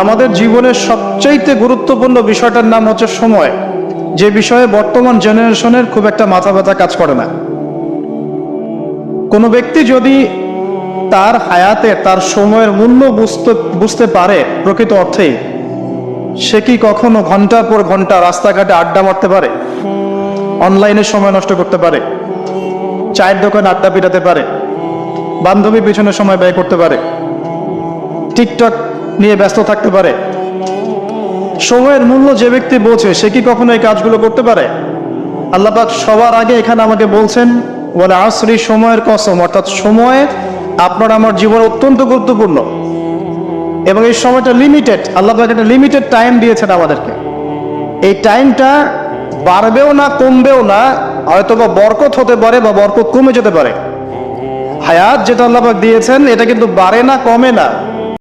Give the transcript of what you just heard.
আমাদের জীবনের সবচাইতে গুরুত্বপূর্ণ বিষয়টার নাম হচ্ছে সময়। যে বিষয়ে বর্তমান জেনারেশনের খুব একটা মাথা ব্যথা কাজ করে না। কোনো ব্যক্তি যদি তার হায়াতে, তার সময়ের মূল্য বুঝতে বুঝতে পারে প্রকৃত অর্থেই, সে কি কখনো ঘণ্টার পর ঘণ্টা রাস্তাঘাটে আড্ডা মারতে পারে? অনলাইনে সময় নষ্ট করতে পারে? চায়ের দোকানে আড্ডা পিটাতে পারে? বান্ধবী পিছনে সময় ব্যয় করতে পারে? টিকটক নিয়ে ব্যস্ত থাকতে পারে। সময়ের মূল্য যে ব্যক্তি বোঝে সে কি কখনো এই কাজগুলো করতে পারে? আল্লাপাক সবার আগে এখানে আমাকে বলছেন বলে আসরি সময়ের কসম। অর্থাৎ সময় আপনার আমার জীবন অত্যন্ত গুরুত্বপূর্ণ। এবং এই সময়টা লিমিটেড আল্লাপাক একটা লিমিটেড টাইম দিয়েছেন আমাদেরকে। এই টাইমটা বাড়বেও না, কমবেও না হয়তো বা বরকত হতে পারে বা বরকত কমে যেতে পারে। হায়াত যেটা আল্লাপাক দিয়েছেন, এটা কিন্তু বাড়ে না, কমে না।